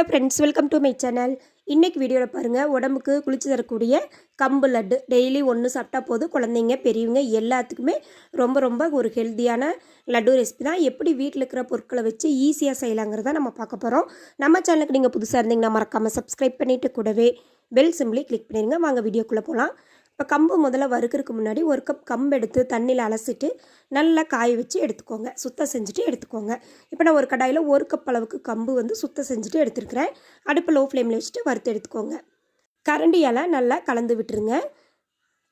Hello friends welcome to my channel இன்றைக்கி வீடியோவில் பாருங்கள் உடம்புக்கு குளிச்சு தரக்கூடிய கம்பு லட்டு. டெய்லி ஒன்று சாப்பிட்டா போதும் குழந்தைங்க பெரியவங்க எல்லாத்துக்குமே ரொம்ப ரொம்ப ஒரு ஹெல்த்தியான லட்டு ரெசிபி தான். எப்படி வீட்டில் இருக்கிற பொருட்களை வச்சு ஈஸியாக செய்யலாங்கிறத நம்ம பார்க்க போகிறோம் நம்ம சேனலுக்கு நீங்கள் புதுசாக இருந்தீங்கன்னா மறக்காமல் சப்ஸ்கிரைப் பண்ணிவிட்டு கூடவே பெல் சிம்லி கிளிக் பண்ணிடுங்க வாங்க வீடியோக்குள்ளே போகலாம் இப்போ கம்பு முதல்ல வறுக்கிறதுக்கு முன்னாடி ஒரு கப் கம்பு எடுத்து தண்ணியில் அலசிட்டு நல்லா காய வச்சு எடுத்துக்கோங்க. சுத்தம் செஞ்சுட்டு எடுத்துக்கோங்க. இப்போ நான் ஒரு கடாயில் ஒரு கப் அளவுக்கு கம்பு வந்து சுத்தம் செஞ்சுட்டு எடுத்துருக்கிறேன். அடுப்பு லோ ஃப்ளேமில் வச்சுட்டு வறுத்து எடுத்துக்கோங்க. கரண்டியால் நல்லா கலந்து விட்டுருங்க.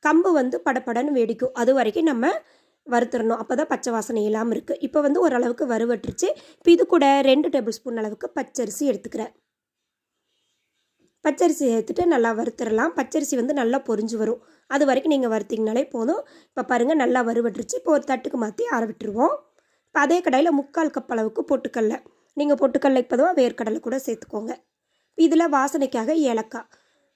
கம்பு வந்து படப்படன்னு வெடிக்கும். அது வரைக்கும் நம்ம வறுத்துடணும். அப்போ தான் பச்சை வாசனை இல்லாமல் இருக்குது இப்போ வந்து ஓரளவுக்கு வறுவட்டுருச்சு. இப்போ இது கூட ரெண்டு டேபிள் ஸ்பூன் அளவுக்கு பச்சரிசி எடுத்துக்கிறேன். பச்சரிசி சேர்த்துட்டு நல்லா வறுத்துடலாம். பச்சரிசி வந்து நல்லா பொரிஞ்சு வரும். அது வரைக்கும் நீங்கள் வறுத்திங்கனாலே போதும். இப்போ பாருங்கள் நல்லா வறுவட்டுருச்சு இப்போ ஒரு தட்டுக்கு மாற்றி ஆற விட்டுருவோம். இப்போ அதே கடையில் முக்கால் கப் அளவுக்கு பொட்டுக்கடல. நீங்கள் பொட்டுக்கடலை இப்போதான் வேர்க்கடலை கூட சேர்த்துக்கோங்க. இதில் வாசனைக்காக ஏலக்காய்.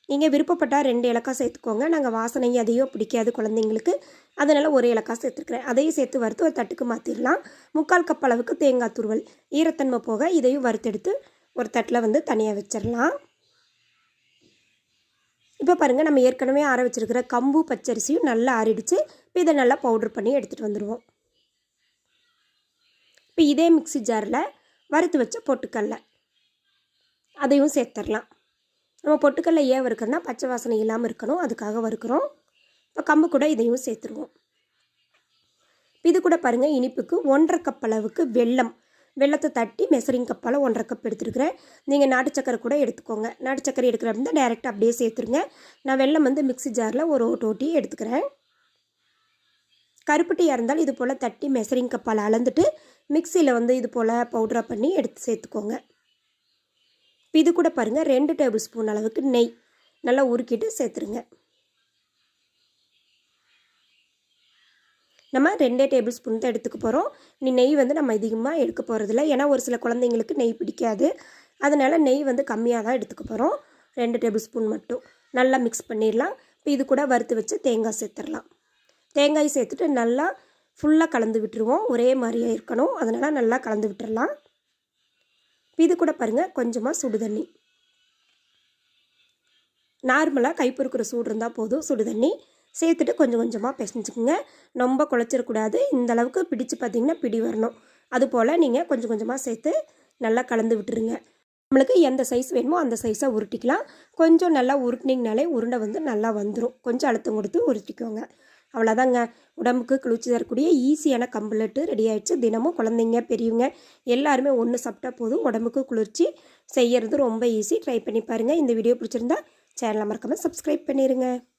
நீங்கள் விருப்பப்பட்டால் ரெண்டு ஏலக்காய் சேர்த்துக்கோங்க. நாங்கள் வாசனை அதையும் பிடிக்காது குழந்தைங்களுக்கு. அதனால் ஒரு ஏலக்காய் சேர்த்துருக்குறேன் அதையும் சேர்த்து வறுத்து ஒரு தட்டுக்கு மாற்றிடலாம் முக்கால் கப் அளவுக்கு தேங்காய் துருவல். ஈரத்தன்மை போக இதையும் வறுத்தெடுத்து ஒரு தட்டில் வந்து தனியாக வச்சிடலாம் இப்போ பாருங்கள் நம்ம ஏற்கனவே ஆற வச்சுருக்கிற கம்பு பச்சரிசியும் நல்லா ஆறிடுச்சு. இப்போ இதை நல்லா பவுட்ரு பண்ணி எடுத்துகிட்டு வந்துடுவோம் இப்போ இதே மிக்சி ஜாரில் வறுத்து வச்ச பொட்டுக்கடல அதையும் சேர்த்துடலாம். நம்ம பொட்டுக்கடல ஏன் வறுக்கிறோன்னா பச்சை வாசனை இல்லாமல் இருக்கணும் அதுக்காக வறுக்கிறோம். இப்போ கம்பு கூட இதையும் சேர்த்துருவோம். இது கூட பாருங்கள் இனிப்புக்கு ஒன்றரை கப் அளவுக்கு வெல்லம் வெள்ளத்தை தட்டி மெசரிங் கப்பால் ஒன்றரை கப் எடுத்துருக்கிறேன். நீங்கள் நாட்டு சக்கரை கூட எடுத்துக்கோங்க. நாட்டு சக்கரை எடுக்கிற அப்படின்னா டேரெக்டாக அப்படியே சேர்த்துருங்க. நான் வெள்ளம் வந்து மிக்சி ஜாரில் ஒரு டோட்டி எடுத்துக்கிறேன். கருப்பட்டியாக இருந்தால் இது போல் தட்டி மெசரிங் கப்பால் அளந்துட்டு மிக்சியில் வந்து இது போல் பவுட்ரா பண்ணி எடுத்து சேர்த்துக்கோங்க. இது கூட பாருங்கள் ரெண்டு டேபிள் ஸ்பூன் அளவுக்கு நெய் நல்லா உருக்கிட்டு சேர்த்துருங்க. நம்ம ரெண்டே டேபிள் ஸ்பூன் தான் எடுத்துக்க போகிறோம் நீ நெய் வந்து நம்ம அதிகமாக எடுக்க போகிறதில்ல ஏன்னா ஒரு சில குழந்தைங்களுக்கு நெய் பிடிக்காது. அதனால் நெய் வந்து கம்மியாக தான் எடுத்துக்க போகிறோம் ரெண்டு டேபிள் ஸ்பூன் மட்டும். நல்லா மிக்ஸ் பண்ணிடலாம் இப்போ இது கூட வறுத்து வச்சு தேங்காய் சேர்த்துடலாம் தேங்காய் சேர்த்துட்டு நல்லா ஃபுல்லாக கலந்து விட்டுருவோம். ஒரே மாதிரியே இருக்கணும். அதனால் நல்லா கலந்து விட்டுறலாம் இது கூட பாருங்கள் கொஞ்சமாக சுடு தண்ணி நார்மலாக கைப்பொறுக்கிற சூடு இருந்தால் போதும் சுடு தண்ணி சேர்த்துட்டு கொஞ்சம் கொஞ்சமாக பிசைஞ்சுக்குங்க. ரொம்ப குழச்சிடக்கூடாது இந்தளவுக்கு பிடிச்சு பார்த்திங்கன்னா பிடி வரணும். அதுபோல் நீங்கள் கொஞ்சம் கொஞ்சமாக சேர்த்து நல்லா கலந்து விட்டுருங்க. நம்மளுக்கு எந்த சைஸ் வேணுமோ அந்த சைஸை உருட்டிக்கலாம். கொஞ்சம் நல்லா உருட்டினீங்கனாலே உருண்டை வந்து நல்லா வந்துடும் கொஞ்சம் அழுத்தம் கொடுத்து உருட்டிக்கோங்க. அவ்வளோதாங்க உடம்புக்கு குளிச்சு தரக்கூடிய ஈஸியான கம்பளட்டு ரெடி ஆகிடுச்சு தினமும் குழந்தைங்க பெரியவங்க எல்லாருமே ஒன்று சாப்பிட்டா போதும். உடம்புக்கு குளிர்ச்சி செய்கிறது ரொம்ப ஈஸி ட்ரை பண்ணி பாருங்கள் இந்த வீடியோ பிடிச்சிருந்தா சேனலை மறக்காமல் சப்ஸ்கிரைப் பண்ணிடுங்க